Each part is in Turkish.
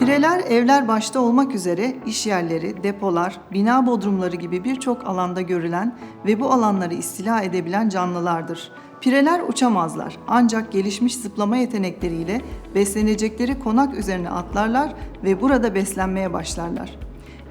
Pireler evler başta olmak üzere iş yerleri, depolar, bina bodrumları gibi birçok alanda görülen ve bu alanları istila edebilen canlılardır. Pireler uçamazlar ancak gelişmiş zıplama yetenekleriyle beslenecekleri konak üzerine atlarlar ve burada beslenmeye başlarlar.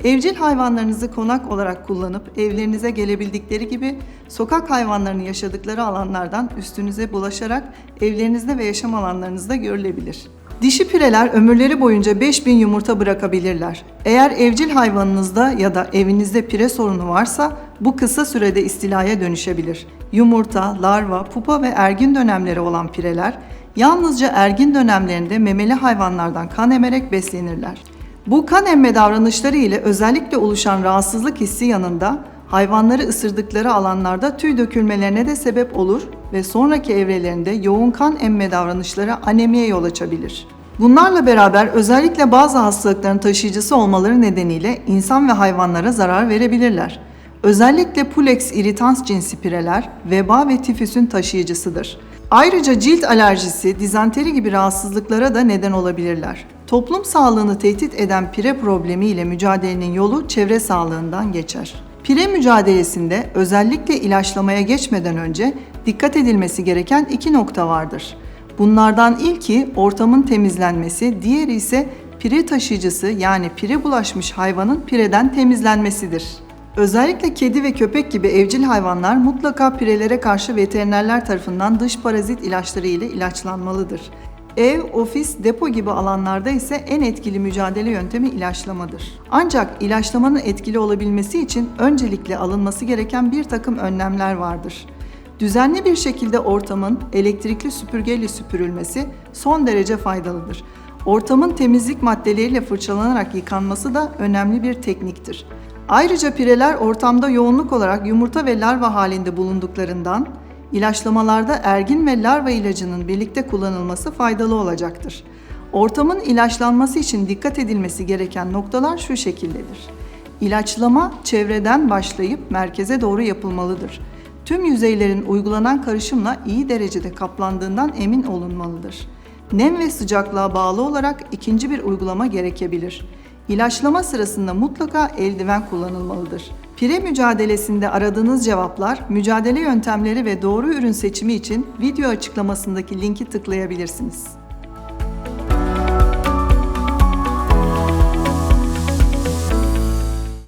Evcil hayvanlarınızı konak olarak kullanıp evlerinize gelebildikleri gibi sokak hayvanlarının yaşadıkları alanlardan üstünüze bulaşarak evlerinizde ve yaşam alanlarınızda görülebilir. Dişi pireler ömürleri boyunca 5000 yumurta bırakabilirler. Eğer evcil hayvanınızda ya da evinizde pire sorunu varsa bu kısa sürede istilaya dönüşebilir. Yumurta, larva, pupa ve ergin dönemleri olan pireler yalnızca ergin dönemlerinde memeli hayvanlardan kan emerek beslenirler. Bu kan emme davranışları ile özellikle oluşan rahatsızlık hissi yanında hayvanları ısırdıkları alanlarda tüy dökülmelerine de sebep olur ve sonraki evrelerinde yoğun kan emme davranışları anemiye yol açabilir. Bunlarla beraber özellikle bazı hastalıkların taşıyıcısı olmaları nedeniyle insan ve hayvanlara zarar verebilirler. Özellikle Pulex irritans cinsi pireler veba ve tifüsün taşıyıcısıdır. Ayrıca cilt alerjisi, dizanteri gibi rahatsızlıklara da neden olabilirler. Toplum sağlığını tehdit eden pire problemi ile mücadelenin yolu çevre sağlığından geçer. Pire mücadelesinde özellikle ilaçlamaya geçmeden önce dikkat edilmesi gereken iki nokta vardır. Bunlardan ilki ortamın temizlenmesi, diğeri ise pire taşıyıcısı yani pire bulaşmış hayvanın pireden temizlenmesidir. Özellikle kedi ve köpek gibi evcil hayvanlar mutlaka pirelere karşı veterinerler tarafından dış parazit ilaçları ile ilaçlanmalıdır. Ev, ofis, depo gibi alanlarda ise en etkili mücadele yöntemi ilaçlamadır. Ancak ilaçlamanın etkili olabilmesi için öncelikle alınması gereken bir takım önlemler vardır. Düzenli bir şekilde ortamın elektrikli süpürgeyle süpürülmesi son derece faydalıdır. Ortamın temizlik maddeleriyle fırçalanarak yıkanması da önemli bir tekniktir. Ayrıca pireler ortamda yoğunluk olarak yumurta ve larva halinde bulunduklarından ilaçlamalarda ergin ve larva ilacının birlikte kullanılması faydalı olacaktır. Ortamın ilaçlanması için dikkat edilmesi gereken noktalar şu şekildedir. İlaçlama çevreden başlayıp merkeze doğru yapılmalıdır. Tüm yüzeylerin uygulanan karışımla iyi derecede kaplandığından emin olunmalıdır. Nem ve sıcaklığa bağlı olarak ikinci bir uygulama gerekebilir. İlaçlama sırasında mutlaka eldiven kullanılmalıdır. Pire mücadelesinde aradığınız cevaplar, mücadele yöntemleri ve doğru ürün seçimi için video açıklamasındaki linki tıklayabilirsiniz.